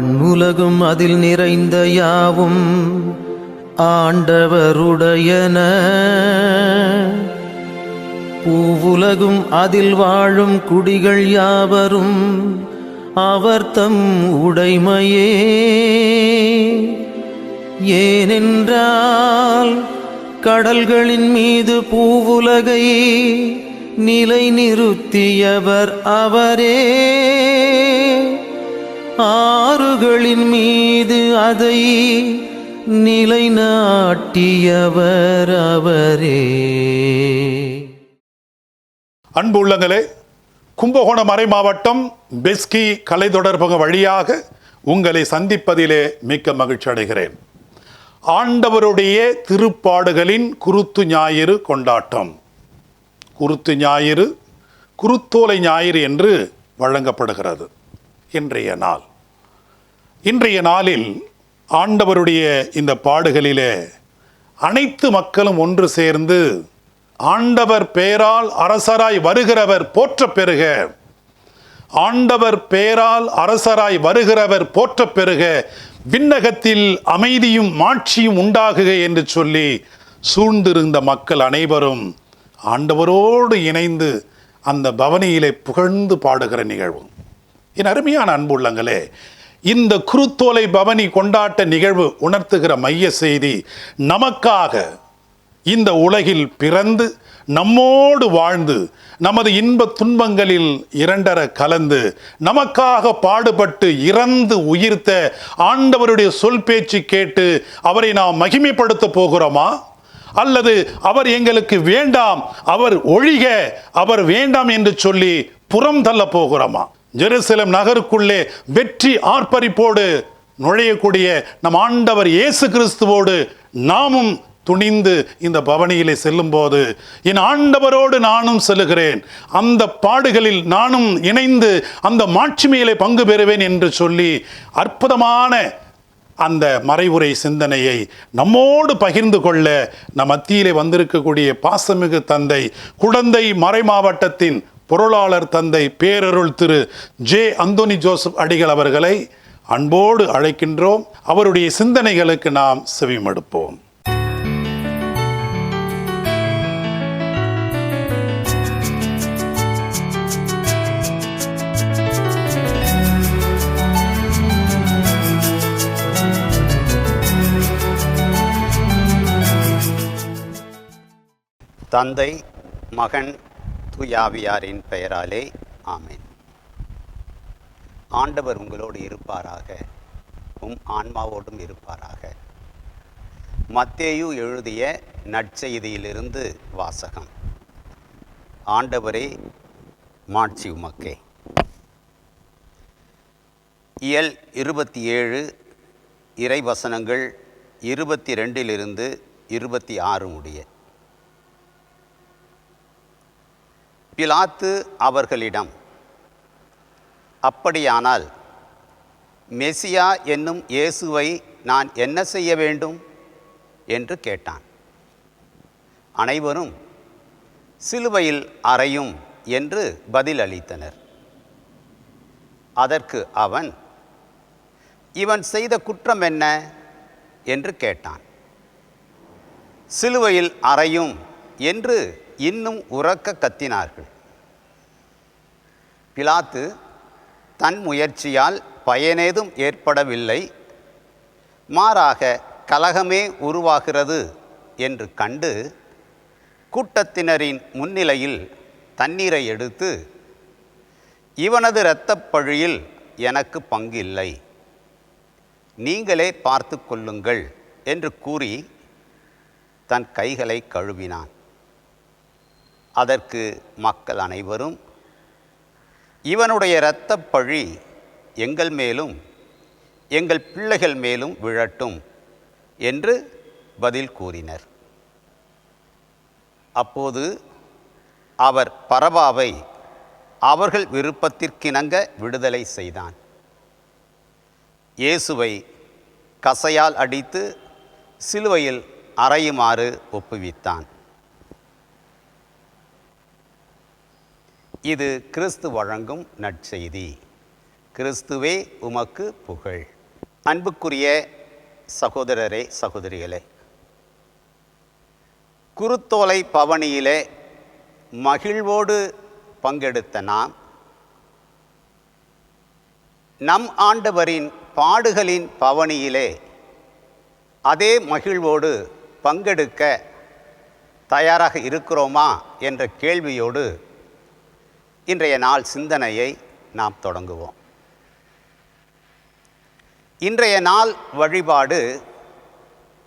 மண்ணுலகும் அதில் நிறைந்த யாவும் ஆண்டவருடையன. பூவுலகும் அதில் வாழும் குடிகள் யாவரும் அவர் உடைமையே. ஏனென்றால் கடல்களின் மீது பூவுலகை நிலை நிறுத்தியவர் அவரே. ஆறுகளின் மீது அதை நிலைநாட்டியவர் அவரே. அன்பு உள்ளங்களே கும்பகோணம் மறை மாவட்டம் பெஸ்கி கலை தொடர்பக வழியாக உங்களை சந்திப்பதிலே மிக்க மகிழ்ச்சி அடைகிறேன். ஆண்டவருடைய திருப்பாடுகளின் குருத்து ஞாயிறு கொண்டாட்டம். குருத்து ஞாயிறு குருத்தோலை ஞாயிறு என்று வழங்கப்படுகிறது. இன்றைய நாள். இன்றைய நாளில் ஆண்டவருடைய இந்த பாடுகளிலே அனைத்து மக்களும் ஒன்று சேர்ந்து ஆண்டவர் பெயரால் அரசராய் வருகிறவர் போற்ற பெறுக ஆண்டவர் பெயரால் அரசராய் வருகிறவர் போற்ற பெறுக விண்ணகத்தில் அமைதியும் மாட்சியும் உண்டாகுக என்று சொல்லி சூழ்ந்திருந்த மக்கள் அனைவரும் ஆண்டவரோடு இணைந்து அந்த பவனியிலே புகழ்ந்து பாடுகிற நிகழ்வு. என் அருமையான அன்புள்ளங்களே இந்த குருத்தோலை பவனி கொண்டாட்ட நிகழ்வு உணர்த்துகிற மைய செய்தி நமக்காக இந்த உலகில் பிறந்து நம்மோடு வாழ்ந்து நமது இன்ப துன்பங்களில் இரண்டர கலந்து நமக்காக பாடுபட்டு இறந்து உயிர்த்த ஆண்டவருடைய சொல் பேச்சு கேட்டு அவரை நாம் மகிமைப்படுத்த போகிறோமா? அல்லது அவர் எங்களுக்கு வேண்டாம் அவர் ஒழிக அவர் வேண்டாம் என்று சொல்லி புறம் தள்ள போகிறோமா? ஜெருசலம் நகருக்குள்ளே வெற்றி ஆர்ப்பரிப்போடு நுழையக்கூடிய நம் ஆண்டவர் இயேசு கிறிஸ்துவோடு நாமும் துணிந்து இந்த பவனியிலே செல்லும்போது என் ஆண்டவரோடு நானும் செல்லுகிறேன். அந்த பாடுகளில் நானும் இணைந்து அந்த மாட்சிமையிலே பங்கு பெறுவேன் என்று சொல்லி அற்புதமான அந்த மறைவுரை சிந்தனையை நம்மோடு பகிர்ந்து கொள்ள நம் மத்தியிலே வந்திருக்கக்கூடிய பாசமிகு தந்தை குடந்தை மறை மாவட்டத்தின் பொருளாளர் தந்தை பேரருள் திரு ஜே அந்தோனி ஜோசப் அடிகள் அவர்களை அன்போடு அழைக்கின்றோம். அவருடைய சிந்தனைகளுக்கு நாம் செவிமடுப்போம். தந்தை மகன் யாவியாரின் பெயராலே ஆமேன். ஆண்டவர் உங்களோடு இருப்பாராக உம் ஆன்மாவோடும் இருப்பாராக. மத்தேயு எழுதிய நற்செய்தியிலிருந்து வாசகம். ஆண்டவரே மாட்சி உமக்கே. இயல் இருபத்தி ஏழு இறைவசனங்கள் இருபத்தி ரெண்டிலிருந்து இருபத்தி ஆறு முடிய. பிலாத்து அவர்களிடம் அப்படியானால் மெசியா என்னும் இயேசுவை நான் என்ன செய்ய வேண்டும்? என்று கேட்டான். அனைவரும் சிலுவையில் அறையும் என்று பதில் அளித்தனர். அதற்கு அவன் இவன் செய்த குற்றம் என்ன? என்று கேட்டான். சிலுவையில் அறையும் என்று இன்னும் உறக்க கத்தினார்கள். பிலாத்து தன் முயற்சியால் பயனேதும் ஏற்படவில்லை. மாறாக கலகமே உருவாகிறது என்று கண்டு கூட்டத்தினரின் முன்னிலையில் தண்ணீரை எடுத்து இவனது இரத்தப் பழியில் எனக்கு பங்கில்லை. நீங்களே பார்த்து கொள்ளுங்கள் என்று கூறி தன் கைகளை கழுவினான். அதற்கு மக்கள் அனைவரும் இவனுடைய இரத்தப்பழி எங்கள் மேலும் எங்கள் பிள்ளைகள் மேலும் விழட்டும் என்று பதில் கூறினர். அப்போது அவர் பரபாவை அவர்கள் விருப்பத்திற்கிணங்க விடுதலை செய்தான். இயேசுவை கசையால் அடித்து சிலுவையில் அறையுமாறு ஒப்புவித்தான். இது கிறிஸ்து வழங்கும் நற்செய்தி. கிறிஸ்துவே உமக்கு புகழ். அன்புக்குரிய சகோதரரே சகோதரிகளே குருத்தோலை பவனியிலே மகிழ்வோடு பங்கெடுத்த நாம் நம் ஆண்டவரின் பாடுகளின் பவனியிலே அதே மகிழ்வோடு பங்கெடுக்க தயாராக இருக்கிறோமா என்ற கேள்வியோடு இன்றைய நாள் சிந்தனையை நாம் தொடங்குவோம். இன்றைய நாள் வழிபாடு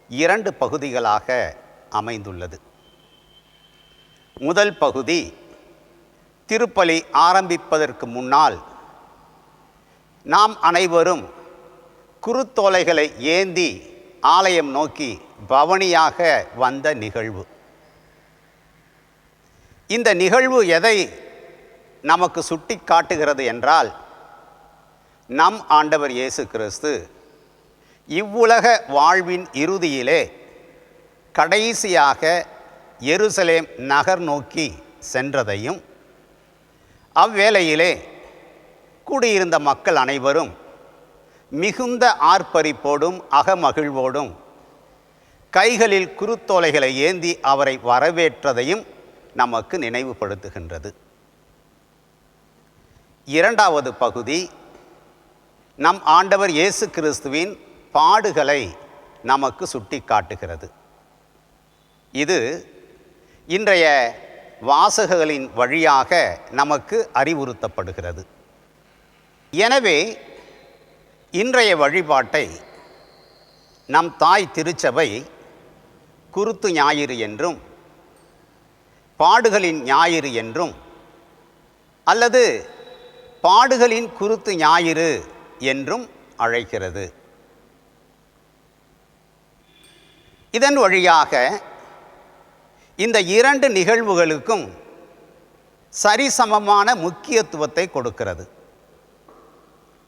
இரண்டு பகுதிகளாக அமைந்துள்ளது. முதல் பகுதி திருப்பலி ஆரம்பிப்பதற்கு முன்னால் நாம் அனைவரும் குருத்தோலைகளை ஏந்தி ஆலயம் நோக்கி பவனியாக வந்த நிகழ்வு. இந்த நிகழ்வு எதை நமக்கு சுட்டி காட்டுகிறது என்றால் நம் ஆண்டவர் இயேசு கிறிஸ்து இவ்வுலக வாழ்வின் இறுதியிலே கடைசியாக எருசலேம் நகர் நோக்கி சென்றதையும் அவ்வேளையிலே கூடியிருந்த மக்கள் அனைவரும் மிகுந்த ஆர்ப்பரிப்போடும் அகமகிழ்வோடும் கைகளில் குருத்தோலைகளை ஏந்தி அவரை வரவேற்றதையும் நமக்கு நினைவுபடுத்துகின்றது. இரண்டாவது பகுதி நம் ஆண்டவர் இயேசு கிறிஸ்துவின் பாடுகளை நமக்கு சுட்டி காட்டுகிறது இது இன்றைய வாசகங்களின் வழியாக நமக்கு அறிவுறுத்தப்படுகிறது. எனவே இன்றைய வழிபாட்டை நம் தாய் திருச்சபை குருத்து ஞாயிறு என்றும் பாடுகளின் ஞாயிறு என்றும் அல்லது பாடுகளின் குருத்து ஞாயிறு என்றும் அழைக்கிறது. இதன் வழியாக இந்த இரண்டு நிகழ்வுகளுக்கும் சரிசமமான முக்கியத்துவத்தை கொடுக்கிறது.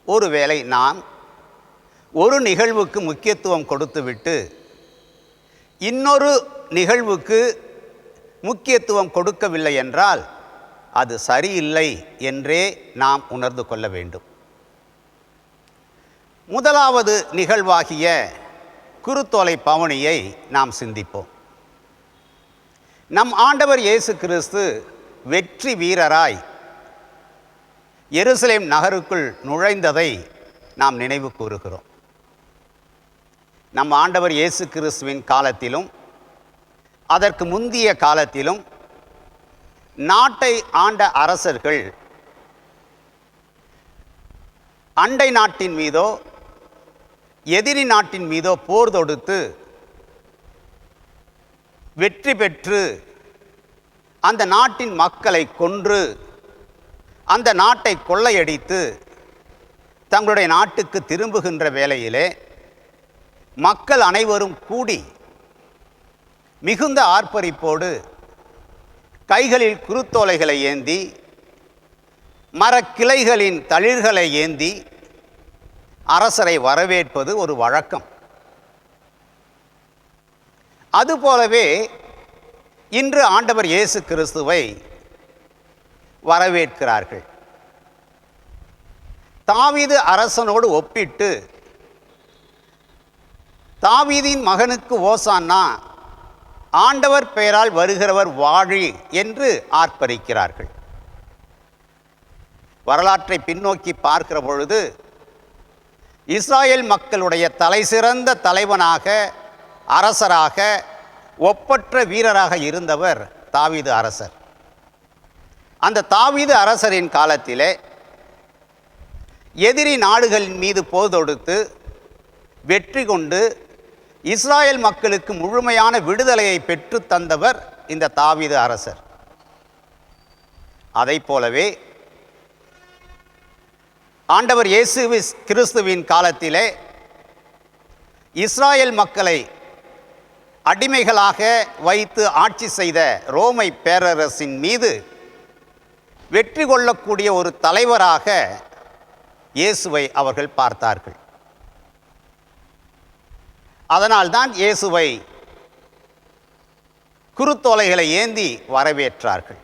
ஒருவேளை நாம் ஒரு நிகழ்வுக்கு முக்கியத்துவம் கொடுத்துவிட்டு இன்னொரு நிகழ்வுக்கு முக்கியத்துவம் கொடுக்கவில்லை என்றால் அது சரியில்லை என்றே நாம் உணர்ந்து கொள்ள வேண்டும். முதலாவது நிகழ்வாகிய குருத்தோலை பவனியை நாம் சிந்திப்போம். நம் ஆண்டவர் இயேசு கிறிஸ்து வெற்றி வீரராய் எருசலேம் நகருக்குள் நுழைந்ததை நாம் நினைவு கூறுகிறோம். நம் ஆண்டவர் இயேசு கிறிஸ்துவின் காலத்திலும் அதற்கு முந்திய காலத்திலும் நாட்டை ஆண்ட அரசர்கள் அண்டை நாட்டின் மீதோ எதிரி நாட்டின் மீதோ போர் தொடுத்து வெற்றி பெற்று அந்த நாட்டின் மக்களை கொன்று அந்த நாட்டை கொள்ளையடித்து தங்களுடைய நாட்டுக்கு திரும்புகின்ற வேளையிலே மக்கள் அனைவரும் கூடி மிகுந்த ஆர்ப்பரிப்போடு கைகளில் குருத்தோலைகளை ஏந்தி மரக்கிளைகளின் தளிர்களை ஏந்தி அரசரை வரவேற்பது ஒரு வழக்கம். அதுபோலவே இன்று ஆண்டவர் இயேசு கிறிஸ்துவை வரவேற்கிறார்கள். தாவீது அரசனோடு ஒப்பிட்டு தாவீதின் மகனுக்கு ஓசான்னா ஆண்டவர் பெயரால் வருகிறவர் வாழி என்று ஆர்ப்பரிக்கிறார்கள். வரலாற்றை பின்னோக்கி பார்க்கிற பொழுது இஸ்ராயல் மக்களுடைய தலைசிறந்த தலைவனாக அரசராக ஒப்பற்ற வீரராக இருந்தவர் தாவீது அரசர். அந்த தாவீது அரசரின் காலத்திலே எதிரி நாடுகளின் மீது போதொடுத்து வெற்றி கொண்டு இஸ்ராயேல் மக்களுக்கு முழுமையான விடுதலையை பெற்று தந்தவர் இந்த தாவீது அரசர். அதைப் போலவே ஆண்டவர் இயேசு கிறிஸ்துவின் காலத்திலே இஸ்ராயல் மக்களை அடிமைகளாக வைத்து ஆட்சி செய்த ரோமை பேரரசின் மீது வெற்றி கொள்ளக்கூடிய ஒரு தலைவராக இயேசுவை அவர்கள் பார்த்தார்கள். அதனால்தான் இயேசுவை குருத்தோலைகளை ஏந்தி வரவேற்றார்கள்.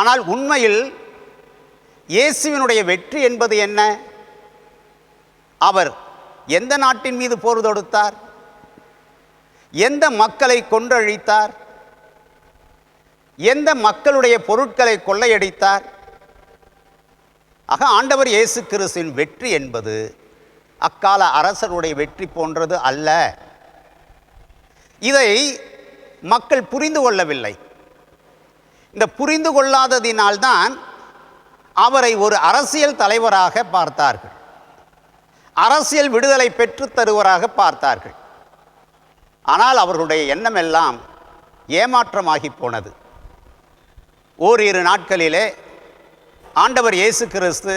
ஆனால் உண்மையில் இயேசுவினுடைய வெற்றி என்பது என்ன? அவர் எந்த நாட்டின் மீது போர் தொடுத்தார்? எந்த மக்களை கொன்றழித்தார்? எந்த மக்களுடைய பொருட்களை கொள்ளையடித்தார்? ஆக ஆண்டவர் இயேசு கிறிஸ்துவின் வெற்றி என்பது அக்கால அரசருடைய வெற்றி போன்றது அல்ல. இதை மக்கள் புரிந்து கொள்ளவில்லை. இந்த புரிந்து கொள்ளாததினால்தான் அவரை ஒரு அரசியல் தலைவராக பார்த்தார்கள். அரசியல் விடுதலை பெற்றுத் தருவராக பார்த்தார்கள். ஆனால் அவர்களுடைய எண்ணமெல்லாம் ஏமாற்றமாகி போனது. ஓரிரு நாட்களிலே ஆண்டவர் இயேசு கிறிஸ்து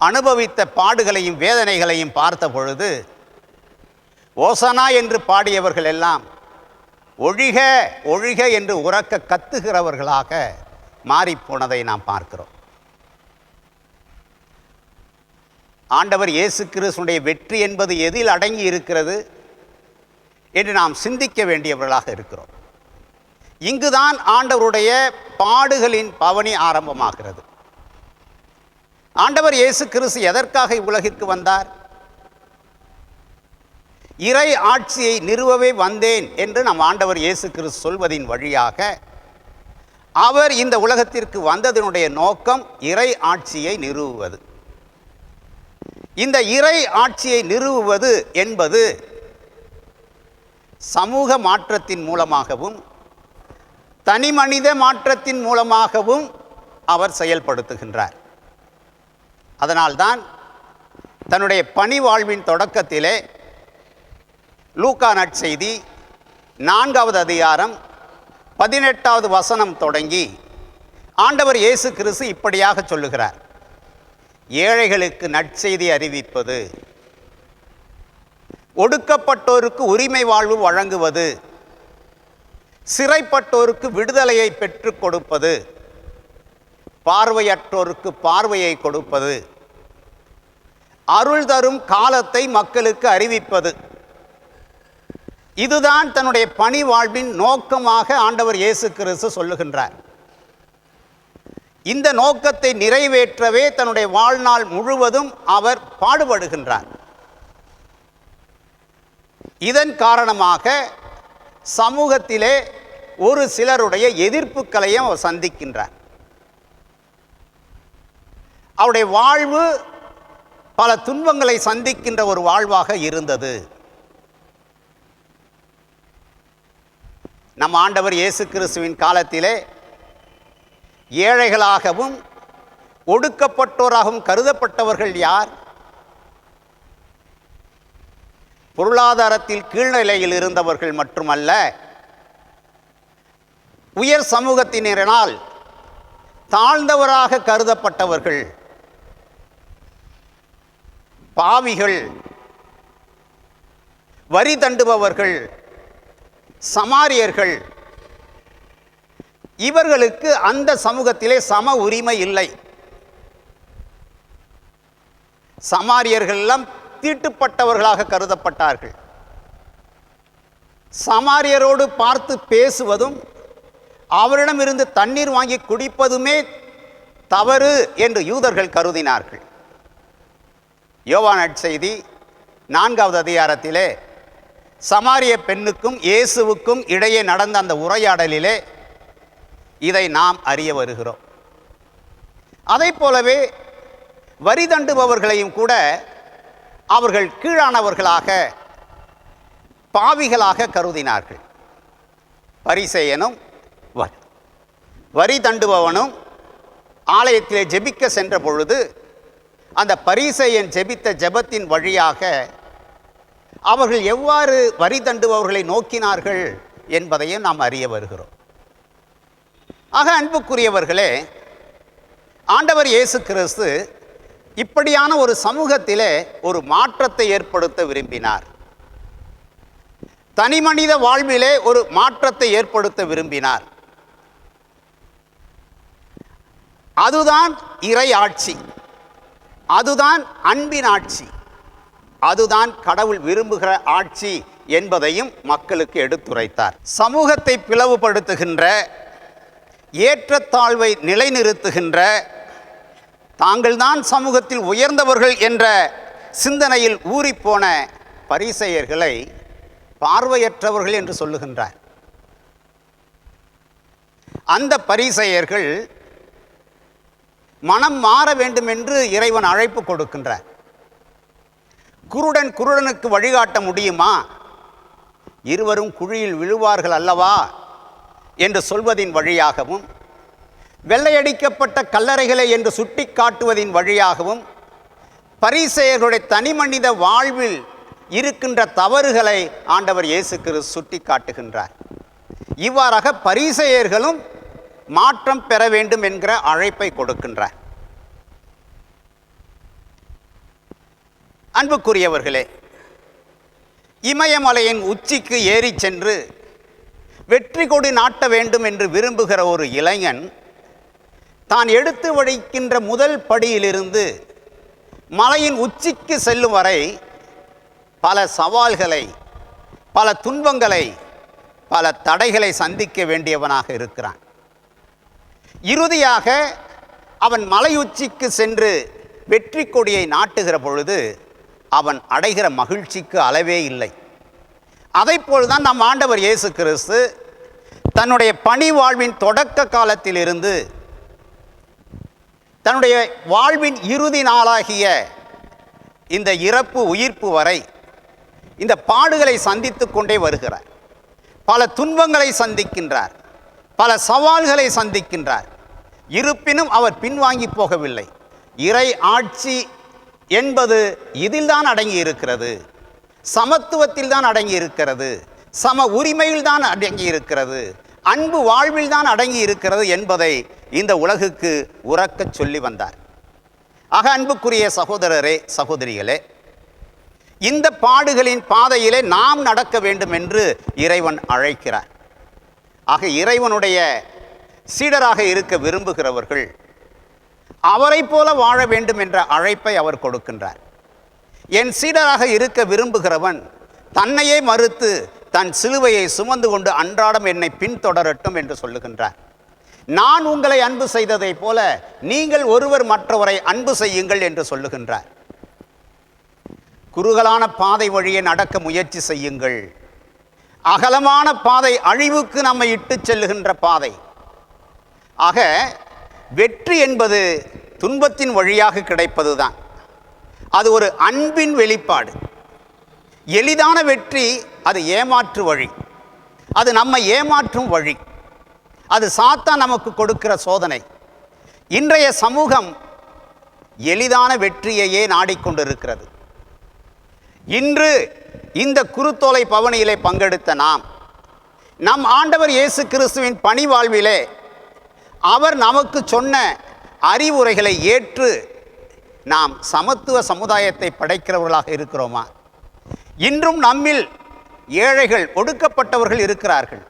அனுபவித்த பாடுகளையும் வேதனைகளையும் பார்த்த பொழுது ஓசனா என்று பாடியவர்கள் எல்லாம் ஒழிக ஒழிக என்று உறக்க கத்துகிறவர்களாக மாறிப்போனதை நாம் பார்க்கிறோம். ஆண்டவர் இயேசு கிறிஸ்துடைய வெற்றி என்பது எதில் அடங்கி இருக்கிறது என்று நாம் சிந்திக்க வேண்டியவர்களாக இருக்கிறோம். இங்குதான் ஆண்டவருடைய பாடுகளின் பவனி ஆரம்பமாகிறது. ஆண்டவர் இயேசு கிறிஸ்து எதற்காக இவ்வுலகிற்கு வந்தார்? இறை ஆட்சியை நிறுவவே வந்தேன் என்று நம் ஆண்டவர் இயேசு கிறிஸ்து சொல்வதின் வழியாக அவர் இந்த உலகத்திற்கு வந்ததனுடைய நோக்கம் இறை ஆட்சியை நிறுவுவது. இந்த இறை ஆட்சியை நிறுவுவது என்பது சமூக மாற்றத்தின் மூலமாகவும் தனி மனித மாற்றத்தின் மூலமாகவும் அவர் செயல்படுத்துகின்றார். அதனால்தான் தன்னுடைய பணி வாழ்வின் தொடக்கத்திலே லூக்கா நற்செய்தி நான்காவது அதிகாரம் பதினெட்டாவது வசனம் தொடங்கி ஆண்டவர் இயேசு கிறிஸ்து இப்படியாக சொல்லுகிறார். ஏழைகளுக்கு நற்செய்தி அறிவிப்பது. ஒடுக்கப்பட்டோருக்கு உரிமை வாழ்வு வழங்குவது. சிறைப்பட்டோருக்கு விடுதலையை பெற்றுக் கொடுப்பது. பார்வையற்றோருக்கு பார்வையை கொடுப்பது. அருள் தரும் காலத்தை மக்களுக்கு அறிவிப்பது. இதுதான் தன்னுடைய பணி வாழ்வின் நோக்கமாக ஆண்டவர் இயேசு கிறிஸ்து சொல்லுகின்றார். இந்த நோக்கத்தை நிறைவேற்றவே தன்னுடைய வாழ்நாள் முழுவதும் அவர் பாடுபடுகின்றார். இதன் காரணமாக சமூகத்திலே ஒரு சிலருடைய எதிர்ப்புகளையும் அவர் சந்திக்கின்றார். அவருடைய வாழ்வு பல துன்பங்களை சந்திக்கின்ற ஒரு வாழ்வாக இருந்தது. நம் ஆண்டவர் இயேசு கிறிஸ்துவின் காலத்திலே ஏழைகளாகவும் ஒடுக்கப்பட்டோராகவும் கருதப்பட்டவர்கள் யார்? பொருளாதாரத்தில் கீழ்நிலையில் இருந்தவர்கள் மட்டுமல்ல உயர் சமூகத்தினரினால் தாழ்ந்தவராக கருதப்பட்டவர்கள். பாவிகள் வரி தண்டுபவர்கள் சமாரியர்கள் இவர்களுக்கு அந்த சமூகத்திலே சம உரிமை இல்லை. சமாரியர்கள் எல்லாம் தீட்டுப்பட்டவர்களாக கருதப்பட்டார்கள். சமாரியரோடு பார்த்து பேசுவதும் அவரிடமிருந்து தண்ணீர் வாங்கி குடிப்பதுமே தவறு என்று யூதர்கள் கருதினார்கள். யோவான் செய்தி நான்காவது அதிகாரத்திலே சமாரிய பெண்ணுக்கும் இயேசுவுக்கும் இடையே நடந்த அந்த உரையாடலிலே இதை நாம் அறிய வருகிறோம். அதை போலவே வரி தண்டுபவர்களையும் கூட அவர்கள் கீழானவர்களாக பாவிகளாக கருதினார்கள். பரிசெயனும் வரி வரி தண்டுபவனும் ஆலயத்திலே ஜெபிக்க சென்ற பொழுது அந்த பரிசையன் ஜெபித்த ஜெபத்தின் வழியாக அவர்கள் எவ்வாறு வரி தண்டுபவர்களை நோக்கினார்கள் என்பதையும் நாம் அறிய வருகிறோம். ஆக அன்புக்குரியவர்களே ஆண்டவர் இயேசு கிறிஸ்து இப்படியான ஒரு சமூகத்திலே ஒரு மாற்றத்தை ஏற்படுத்த விரும்பினார். தனி மனித வாழ்விலே ஒரு மாற்றத்தை ஏற்படுத்த விரும்பினார். அதுதான் இறை ஆட்சி. அதுதான் அன்பின் ஆட்சி. அதுதான் கடவுள் விரும்புகிற ஆட்சி என்பதையும் மக்களுக்கு எடுத்துரைத்தார். சமூகத்தை பிளவுபடுத்துகின்ற ஏற்றத்தாழ்வை நிலைநிறுத்துகின்ற தாங்கள்தான் சமூகத்தில் உயர்ந்தவர்கள் என்ற சிந்தனையில் ஊறிப்போன பரிசெயர்களை பார்வையற்றவர்கள் என்று சொல்லுகின்றார். அந்த பரிசெயர்கள் மனம் மாற வேண்டும் என்று இறைவன் அழைப்பு கொடுக்கின்றார். குருடன் குருடனுக்கு வழிகாட்ட முடியுமா? இருவரும் குழியில் விழுவார்கள் அல்லவா? என்று சொல்வதின் வழியாகவும் வெள்ளையடிக்கப்பட்ட கல்லறைகளை என்று சுட்டி காட்டுவதின் வழியாகவும் பரிசெயர்களுடைய தனிமனித வாழ்வில் இருக்கின்ற தவறுகளை ஆண்டவர் இயேசு கிறிஸ்து சுட்டி காட்டுகின்றார் இவ்வாறாக பரிசெயர்களும் மாற்றம் பெற வேண்டும் என்கிற அழைப்பை கொடுக்கின்றார். அன்புக்குரியவர்களே இமயமலையின் உச்சிக்கு ஏறி சென்று வெற்றி கொடி நாட்ட வேண்டும் என்று விரும்புகிற ஒரு இளைஞன் தான் எடுத்து வழிக்கின்ற முதல் படியிலிருந்து மலையின் உச்சிக்கு செல்லும் வரை பல சவால்களை பல துன்பங்களை பல தடைகளை சந்திக்க வேண்டியவனாக இருக்கிறான். இறுதியாக அவன் மலையுச்சிக்கு சென்று வெற்றி கொடியை நாட்டுகிற பொழுது அவன் அடைகிற மகிழ்ச்சிக்கு அளவே இல்லை. அதைப்போல்தான் நம் ஆண்டவர் இயேசு கிறிஸ்து தன்னுடைய பணி வாழ்வின் தொடக்க காலத்திலிருந்து தன்னுடைய வாழ்வின் இறுதி நாளாகிய இந்த இறப்பு உயிர்ப்பு வரை இந்த பாடுகளை சந்தித்து கொண்டே வருகிறார். பல துன்பங்களை சந்திக்கின்றார். பல சவால்களை சந்திக்கின்றார். இருப்பினும் அவர் பின்வாங்கி போகவில்லை. இறை ஆட்சி என்பது இதில்தான் அடங்கி இருக்கிறது சமத்துவத்தில் தான் அடங்கி இருக்கிறது சம உரிமையில் தான் அடங்கி இருக்கிறது அன்பு வாழ்வில் தான் அடங்கி இருக்கிறது என்பதை இந்த உலகுக்கு உறக்கச் சொல்லி வந்தார். ஆக அன்புக்குரிய சகோதரரே சகோதரிகளே இந்த பாடுகளின் பாதையிலே நாம் நடக்க வேண்டும் என்று இறைவன் அழைக்கிறார். ஆக இறைவனுடைய சீடராக இருக்க விரும்புகிறவர்கள் அவரைப் போல வாழ வேண்டும் என்ற அழைப்பை அவர் கொடுக்கின்றார். என் சீடராக இருக்க விரும்புகிறவன் தன்னையே மறுத்து தன் சிலுவையை சுமந்து கொண்டு அன்றாடம் என்னை பின்தொடரட்டும் என்று சொல்லுகின்றார். நான் உங்களை அன்பு செய்ததைப் போல நீங்கள் ஒருவர் மற்றவரை அன்பு செய்யுங்கள் என்று சொல்லுகின்றார். குறுகலான பாதை வழியே நடக்க முயற்சி செய்யுங்கள். அகலமான பாதை அழிவுக்கு நம்மை இட்டுச் செல்லுகின்ற பாதை. ஆக வெற்றி என்பது துன்பத்தின் வழியாக கிடைப்பதுதான். அது ஒரு அன்பின் வெளிப்பாடு. எளிதான வெற்றி அது ஏமாற்று வழி. அது நம்மை ஏமாற்றும் வழி. அது சாத்தான் நமக்கு கொடுக்கிற சோதனை. இன்றைய சமூகம் எளிதான வெற்றியையே நாடிக்கொண்டிருக்கிறது. இன்று இந்த குருத்தோலை பவனியிலே பங்கெடுத்த நாம் நம் ஆண்டவர் இயேசு கிறிஸ்துவின் பணி வாழ்விலே அவர் நமக்கு சொன்ன அறிவுரைகளை ஏற்று நாம் சமத்துவ சமுதாயத்தை படைக்கிறவர்களாக இருக்கிறோமா? இன்றும் நம்மில் ஏழைகள் ஒடுக்கப்பட்டவர்கள் இருக்கிறார்கள்.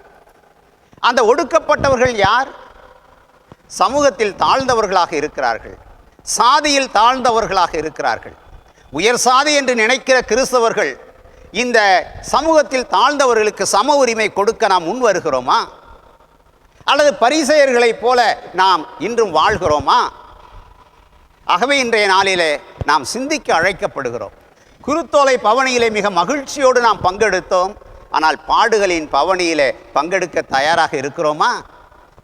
அந்த ஒடுக்கப்பட்டவர்கள் யார்? சமூகத்தில் தாழ்ந்தவர்களாக இருக்கிறார்கள். சாதியில் தாழ்ந்தவர்களாக இருக்கிறார்கள். உயர் சாதி என்று நினைக்கிற கிறிஸ்தவர்கள் இந்த சமூகத்தில் தாழ்ந்தவர்களுக்கு சம உரிமை கொடுக்க நாம் முன் வருகிறோமா அல்லது பரிசெயர்களைப் போல நாம் இன்றும் வாழ்கிறோமா? ஆகவே இன்றைய நாளிலே நாம் சிந்திக்க அழைக்கப்படுகிறோம். குருத்தோலை பவனியிலே மிக மகிழ்ச்சியோடு நாம் பங்கெடுத்தோம். ஆனால் பாடுகளின் பவனியிலே பங்கெடுக்க தயாராக இருக்கிறோமா?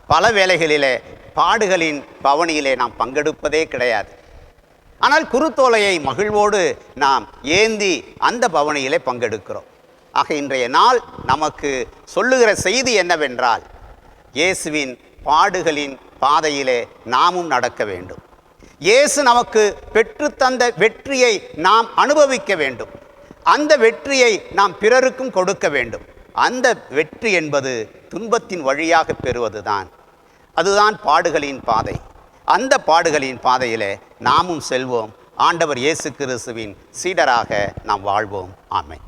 பல வேளைகளிலே பாடுகளின் பவனியிலே நாம் பங்கெடுப்பதே கிடையாது. ஆனால் குருத்தோலையை மகிழ்வோடு நாம் ஏந்தி அந்த பவனியிலே பங்கெடுக்கிறோம். ஆக இன்றைய நாள் நமக்கு சொல்லுகிற செய்தி என்னவென்றால் இயேசுவின் பாடுகளின் பாதையிலே நாமும் நடக்க வேண்டும். இயேசு நமக்கு பெற்றுத்தந்த வெற்றியை நாம் அனுபவிக்க வேண்டும். அந்த வெற்றியை நாம் பிறருக்கும் கொடுக்க வேண்டும். அந்த வெற்றி என்பது துன்பத்தின் வழியாக பெறுவதுதான். அதுதான் பாடுகளின் பாதை. அந்த பாடுகளின் பாதையிலே நாமும் செல்வோம். ஆண்டவர் இயேசு கிறிஸ்துவின் சீடராக நாம் வாழ்வோம். ஆமை